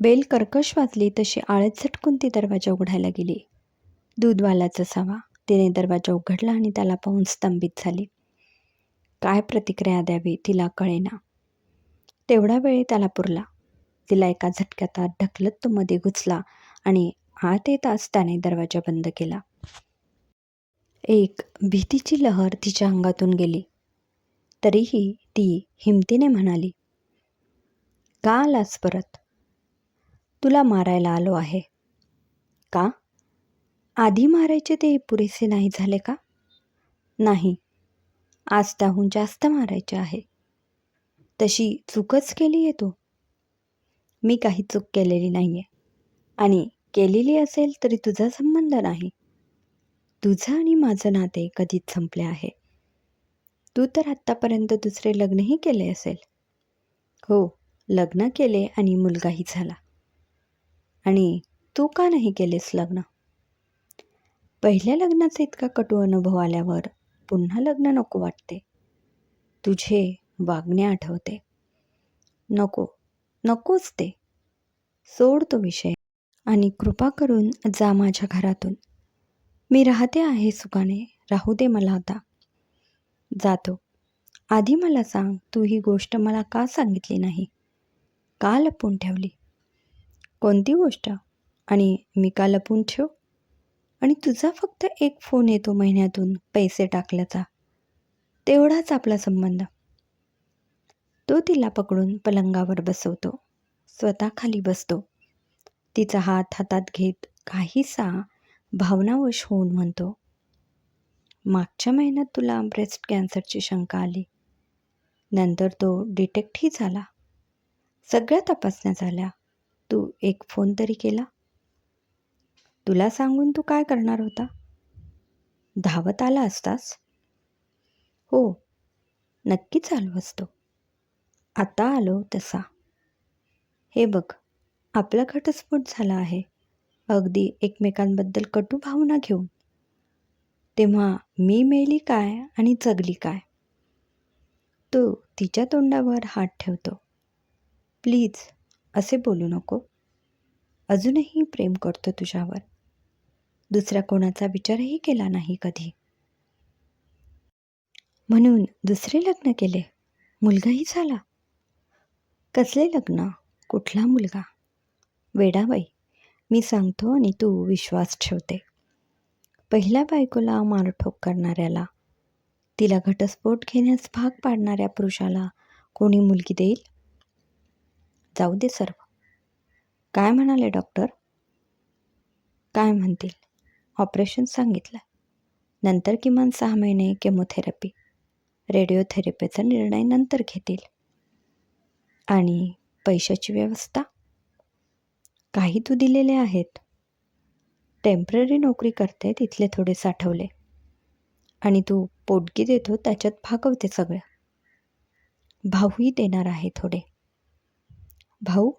Bell कर्कश वाजली तशी आळत झटकून ती दरवाजा उघडायला गेली. दूधवालाच असावा तिने दरवाजा उघडला आणि त्याला पाहून स्तंभित झाली. काय प्रतिक्रिया द्यावी तिला कळेना. तेवढा वेळ त्याला पुरला. तिला एका झटक्यात आत ढकलत तो मध्ये घुसला आणि आत येताच त्याने दरवाजा बंद केला. एक भीतीची लहर तिच्या अंगातून गेली. तरीही ती हिमतीने म्हणाली का आलास परत? तुला मारायला आलो आहे. का? आधी मारायचे ते पुरेसे नाही झाले का? नाही. आज त्याहून जास्त मारायचे आहे. तशी चूकच केली आहे तू. मी काही चूक केलेली नाही आहे आणि केलेली असेल तरी तुझा संबंध नाही. तुझं आणि माझं नाते कधीच संपले आहे. तू तर आत्तापर्यंत दुसरे लग्नही केले असेल. हो लग्न केले आणि मुलगाही झाला. आणि तू का नाही केलेस लग्न? पहिल्या लग्नाचा इतका कटू अनुभव आल्यावर पुन्हा लग्न नको वाटते. तुझे वागणे आठवते. नको नकोच ते. सोड तो विषय आणि कृपा करून जा माझ्या घरातून. मी राहते आहे सुखाने राहू दे मला आता. जातो. आधी मला सांग तू ही गोष्ट मला का सांगितली नाही? का लपून ठेवली? कोणती गोष्ट? आणि मी का लपून ठेव? आणि तुझा फक्त एक फोन येतो महिन्यातून पैसे टाकल्याचा. तेवढाच आपला संबंध. तो तिला पकडून पलंगावर बसवतो. स्वतः खाली बसतो. तिचा हात हातात घेत काहीसा भावनावश होऊन म्हणतो मागच्या महिन्यात तुला ब्रेस्ट कॅन्सरची शंका आली. नंतर तो डिटेक्टही झाला. सगळ्या तपासण्या झाल्या. तू एक फोन तरी केला? तुला सांगून तू काय करणार होता? धावत आला असतास? हो नक्की चालू असतो. आता आलो तसा. हे बघ आपला घटस्फोट झाला आहे. अगदी एकमेकांबद्दल कटू भावना घेऊन. तेव्हा मी मेली काय आणि जगली काय? तो तिच्या तोंडावर हात ठेवतो. प्लीज असे बोलू नको. अजूनही प्रेम करतो तुझ्यावर. दुसऱ्या कोणाचा विचारही केला नाही कधी. म्हणून दुसरे लग्न केले. मुलगाही झाला. कसले लग्न? कुठला मुलगा? वेडाबाई मी सांगतो आणि तू विश्वास ठेवते. पहिल्या बायकोला मारठोक करणाऱ्याला तिला घटस्फोट घेण्यास भाग पाडणाऱ्या पुरुषाला कोणी मुलगी देईल? जाऊ दे सर्व. काय म्हणाले डॉक्टर काय म्हणतील? ऑपरेशन सांगितलं. नंतर किमान सहा महिने केमोथेरपी रेडिओथेरपीचा निर्णय नंतर घेतील. आणि पैशाची व्यवस्था? काही तू दिलेले आहेत. टेंपररी नोकरी करते तिथले थोडे साठवले. आणि तू पोटगी देतो त्याच्यात भागवते सगळं. भाऊही देणार आहे थोडे. भाऊ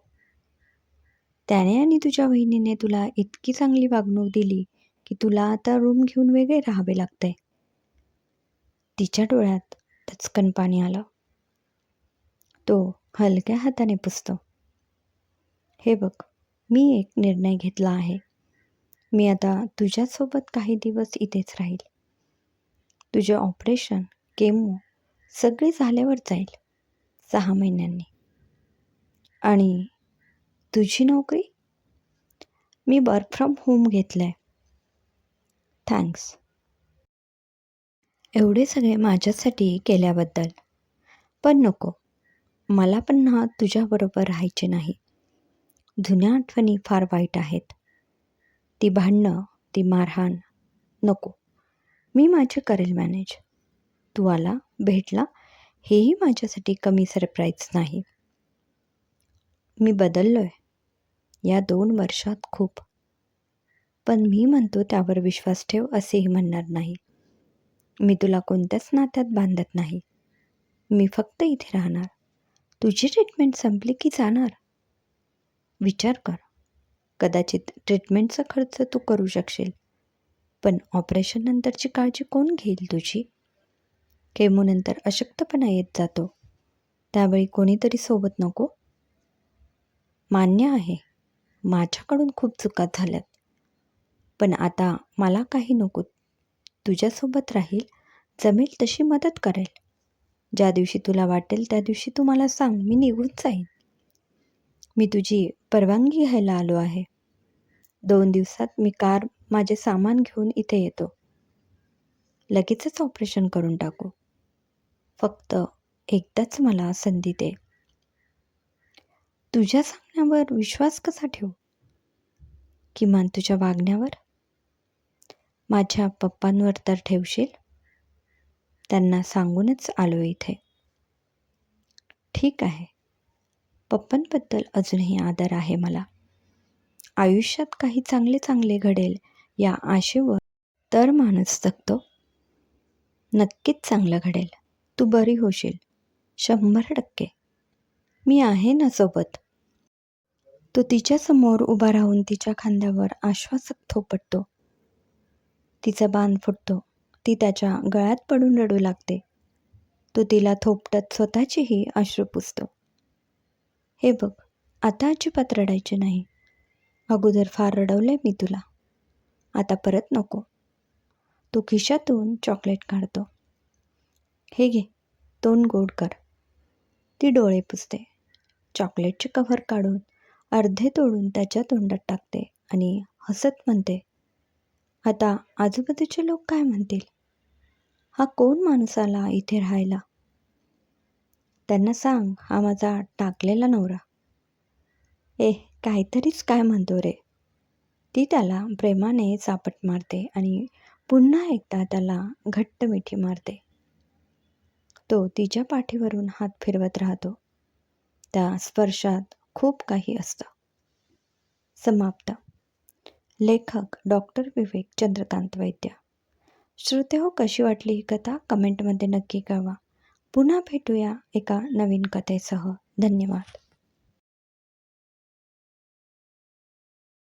त्याने आणि तुझ्या बहिणीने तुला इतकी चांगली वागणूक दिली की तुला आता रूम घेऊन वेगळे राहावे लागते. तिच्या डोळ्यात तचकन पाणी आलं. तो हलक्या हाताने पुसतो. हे बघ मी एक निर्णय घेतला आहे. मी आता तुझ्यासोबत काही दिवस इथेच राहील. तुझे ऑपरेशन केमो सगळे झाल्यावर जाईल. सहा महिन्यांनी. आणि तुझी नोकरी? मी वर्क फ्रॉम होम घेतलं आहे थँक्स एवढे सगळे माझ्यासाठी केल्याबद्दल. पण नको. मला पण ना तुझ्याबरोबर राहायचे नाही. जुन्या आठवणी फार वाईट आहेत. ती भांडणं ती मारहाण नको. मी माझे करेल मॅनेज तू आला भेटला हेही माझ्यासाठी कमी सरप्राईज नाही. मी बदललो आहे या दोन वर्षात खूप. पण मी म्हणतो त्यावर विश्वास ठेव असेही म्हणणार नाही. मी तुला कोणत्याच नात्यात बांधत नाही. मी फक्त इथे राहणार. तुझी ट्रीटमेंट संपली की जाणार? विचार कर. कदाचित ट्रीटमेंटचा खर्च तू करू शकशील. पण ऑपरेशन नंतरची काळजी कोण घेईल तुझी? केमोनंतर अशक्तपणा येत जातो. त्यावेळी कोणीतरी सोबत नको. मान्य आहे. माझ्याकडून खूप चुका झाल्यात. पण आता मला काही नको. तुझ्यासोबत राहील. जमेल तशी मदत करेल. ज्या दिवशी तुला वाटेल त्या दिवशी तू मला सांग. मी निघून जाईन. मी तुझी परवानगी घ्यायला आलो आहे. दोन दिवसात मी कार माझे सामान घेऊन इथे येतो. लगेचच ऑपरेशन करून टाकू. फक्त एकदाच मला संधी दे. तुझ्या सांग वागण्यावर विश्वास कसा ठेवू? किमान तुझ्या वागण्यावर? माझ्या पप्पांवर तर ठेवशील? त्यांना सांगूनच आलो इथे. ठीक आहे. पप्पांबद्दल अजूनही आदर आहे मला. आयुष्यात काही चांगले चांगले घडेल या आशेवर तर माणूस जगतो. नक्कीच चांगलं घडेल. तू बरी होशील. शंभर टक्के. मी आहे ना सोबत. तो तिच्यासमोर उभा राहून तिच्या खांद्यावर आश्वासक थोपटतो. तिचा बाण फुटतो. ती त्याच्या गळ्यात पडून रडू लागते. तो तिला थोपटत स्वतःचेही अश्रू पुसतो. हे बघ आता अजिबात रडायचे नाही. अगोदर फार रडवलंय मी तुला. आता परत नको. तो खिशातून चॉकलेट काढतो. हे घे तोंड गोड कर. ती डोळे पुसते. चॉकलेटचे कव्हर काढून अर्धे तोडून त्याच्या तोंडात टाकते आणि हसत म्हणते आता आजूबाजूचे लोक काय म्हणतील? हा कोण माणूस आला इथे राहायला? त्यांना सांग हा माझा टाकलेला नवरा. ए काहीतरीच काय म्हणतो रे. ती त्याला प्रेमाने चापट मारते आणि पुन्हा एकदा त्याला घट्ट मिठी मारते. तो तिच्या पाठीवरून हात फिरवत राहतो. त्या स्पर्शात खूप काही असतं. समाप्त. लेखक डॉक्टर विवेक चंद्रकांत वैद्य. श्रोते हो कशी वाटली ही कथा? कमेंटमध्ये नक्की कळवा. पुन्हा भेटूया एका नवीन कथेसह. धन्यवाद.